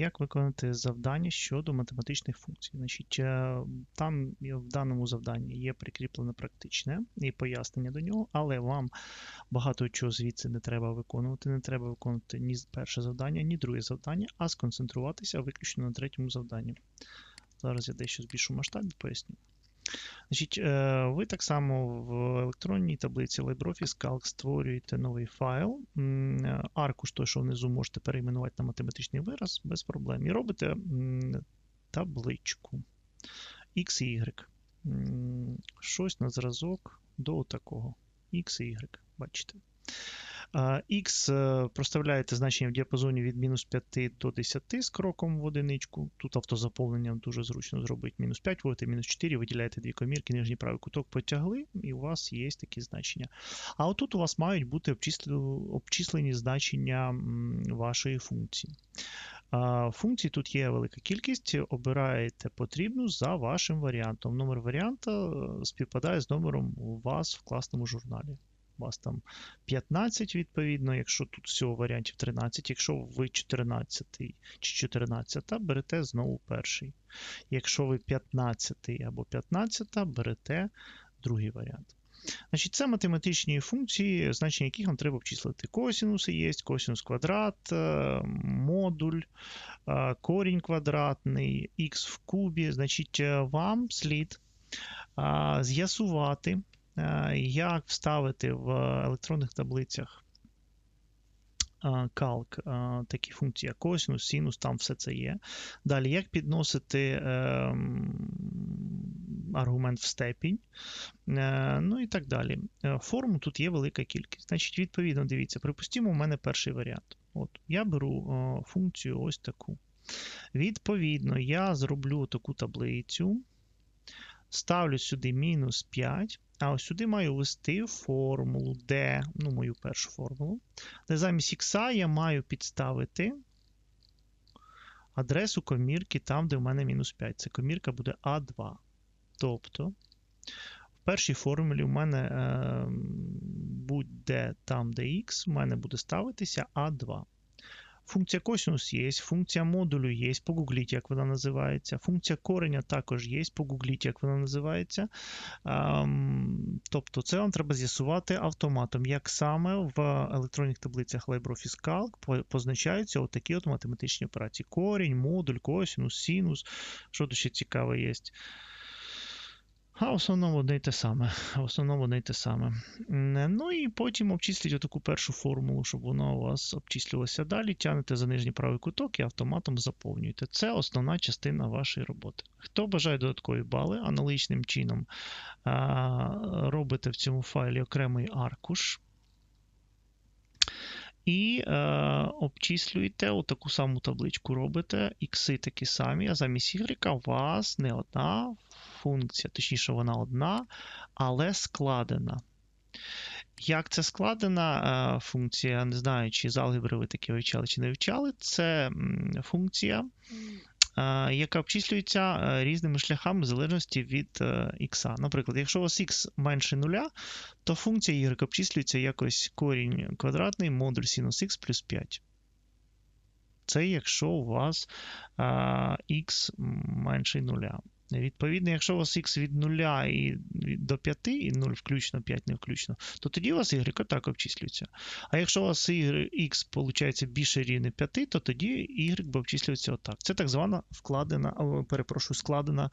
як виконати завдання щодо математичних функцій. Значить, е, Там в даному завданні є прикріплене практичне і пояснення до нього, але вам багато чого звідси не треба виконувати. Не треба виконувати ні перше завдання, ні друге завдання, а сконцентруватися виключно на третьому завданні. Зараз я дещо збільшу масштаб і поясню. Значить, е, Ви так само в електронній таблиці LibreOffice Calc створюєте новий файл. Аркуш, той, що внизу можете перейменувати на математичний вираз без проблем. І робите табличку X і Y. Щось на зразок до такого. X і Y. Бачите. X е, проставляєте значення в діапазоні від мінус 5 до 10 з кроком в одиничку. Тут автозаповнення дуже зручно зробити. Мінус 5 вводите, мінус 4, виділяєте дві комірки, нижній правий куток потягли, і у вас є такі значення. А отут у вас мають бути обчислені значення вашої функції. Функцій тут є велика кількість, обираєте потрібну за вашим варіантом. Номер варіанта е, співпадає з номером у вас в класному журналі вас там 15, відповідно, якщо тут всього варіантів 13, якщо ви 14 чи 14, берете знову перший. Якщо ви 15 або 15, берете другий варіант. Значить, Це математичні функції, значення яких вам треба обчислити. Косінуси є, косінус квадрат, е, модуль, е, корінь квадратний, х в кубі. Значить, е, вам слід з'ясувати як вставити в електронних таблицях Calc е, такі функції, як косинус, синус, там все це є. Далі, як підносити ем, аргумент в степінь, е, ну і так далі. Форму тут є велика кількість. Значить, відповідно, дивіться, припустимо, у мене перший варіант. От, Я беру функцію ось таку. Відповідно, я зроблю таку таблицю, ставлю сюди мінус 5. А ось сюди маю ввести формулу D, ну, мою першу формулу. Де замість X я маю підставити адресу комірки там, де в мене мінус 5. Це комірка буде А2. Тобто, в першій формулі у мене е, будь-де там, де X, у мене буде ставитися А2. Функція косинус є, функція модулю є, погугліть, як вона називається. Функція кореня також є, погугліть, як вона називається. Тобто, це вам треба з'ясувати автоматом, як саме в електронних таблицях LibreOffice Calc позначаються отакі от математичні операції. Корінь, модуль, косинус, синус. Що тут ще цікаве є? А в основному одне й те саме. В основному одне й те саме. Ну і потім обчисліть таку першу формулу, щоб вона у вас обчислювалася далі. Тягнете за нижній правий куток і автоматом заповнюєте. Це основна частина вашої роботи. Хто бажає додаткові бали, аналогічним чином робите в цьому файлі окремий аркуш. І е, обчислюєте отаку саму табличку робите, ікси такі самі, а замість y у вас не одна функція, точніше, вона одна, але складена. Як це складена е, функція, не знаю, чи з алгебри ви таке вивчали, чи не вивчали, це функція, е, яка обчислюється е, різними шляхами в залежності від х. Наприклад, якщо у вас х менше нуля, то функція y обчислюється якось корінь квадратний модуль синус х плюс 5. Це якщо у вас х менше нуля. Відповідно, якщо у вас x від 0 і до 5, і 0 включно, 5 не включно, то тоді у вас y так обчислюється. А якщо у вас x виходить більше рівне 5, то тоді y буде обчислюватися отак. Це так звана вкладена, перепрошую, складена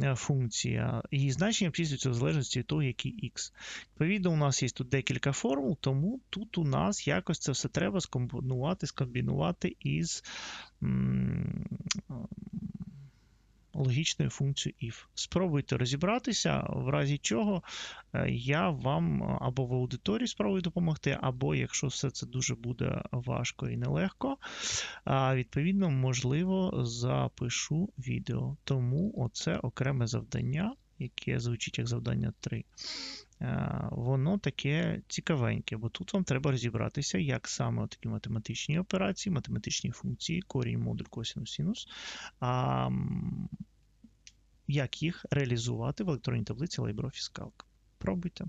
е, функція. Її значення обчислюється в залежності від того, який x. Відповідно, у нас є тут декілька формул, тому тут у нас якось це все треба скомпонувати, скомбінувати із логічною функцією if. Спробуйте розібратися, в разі чого е, я вам або в аудиторії спробую допомогти, або якщо все це дуже буде важко і нелегко, відповідно, можливо, запишу відео. Тому оце окреме завдання, яке звучить як завдання 3. Е, воно таке цікавеньке, бо тут вам треба розібратися, як саме такі математичні операції, математичні функції, корінь, модуль, косинус, синус, як їх реалізувати в електронній таблиці LibreOffice Calc. Пробуйте.